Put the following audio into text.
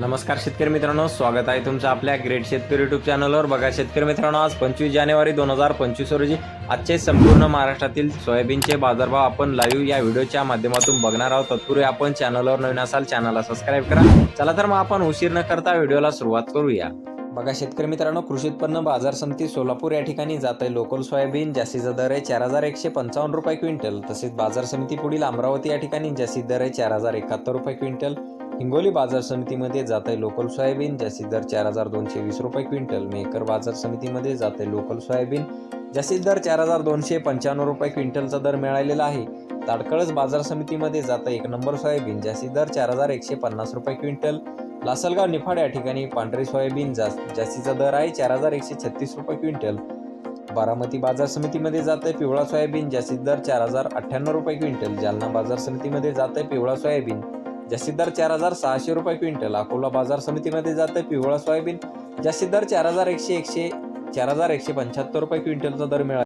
नमस्कार शेतकरी मित्रांनो स्वागत आहे तुमचं आपल्या ग्रेट शेतकरी युट्यूब चॅनलवर बघा शेतकरी मित्रांनो आज पंचवीस जानेवारी दोन हजार पंचवीस रोजी आजचे संपूर्ण महाराष्ट्रातील सोयाबीनचे बाजारभाव आपण लाईव्ह या व्हिडिओच्या माध्यमातून बघणार आहोत. तत्पूर्वी आपण चॅनलवर नवीन असाल चॅनलला सबस्क्राईब करा. चला तर मग आपण उशीर न करता व्हिडिओला सुरुवात करूया. बघा शेतकरी मित्रांनो कृषी उत्पन्न बाजार समिती सोलापूर या ठिकाणी जात. आहे लोकल सोयाबीन जास्तीचा दर आहे चार हजार एकशे पंचावन्न रुपये क्विंटल. तसेच बाजार समिती पुढील अमरावती या ठिकाणी जास्तीत दर आहे चार हजार एकाहत्तर रुपये क्विंटल. हिंगोली बाजार समितीमध्ये जात आहे लोकल सोयाबीन जास्तीत दर चार हजार दोनशे वीस रुपये क्विंटल. मेकर बाजार समितीमध्ये जात आहे लोकल सोयाबीन जास्तीत दर चार हजार दोनशे पंच्याण्णव रुपये क्विंटलचा दर मिळालेला आहे. ताडकळस बाजार समितीमध्ये जात आहे एक नंबर सोयाबीन जास्तीत दर चार हजार एकशे पन्नास रुपये क्विंटल. लासलगाव निफाड या ठिकाणी पांढरी सोयाबीन जास्त जास्तीचा दर आहे चार हजार एकशे छत्तीस रुपये क्विंटल. बारामती बाजार समितीमध्ये जात आहे पिवळा सोयाबीन जास्तीत दर चार हजार अठ्ठ्याण्णव रुपये क्विंटल. जालना बाजार समितीमध्ये जात आहे पिवळा सोयाबीन. जास्तीत दर चार हजार सहाशे रुपये क्विंटल. अकोला बाजार समितीमध्ये जातं पिवळा सोयाबीन. जास्तीत दर चार हजार एकशे एकशे चार हजार एकशे पंच्याहत्तर रुपये क्विंटलचा दर मिळाला.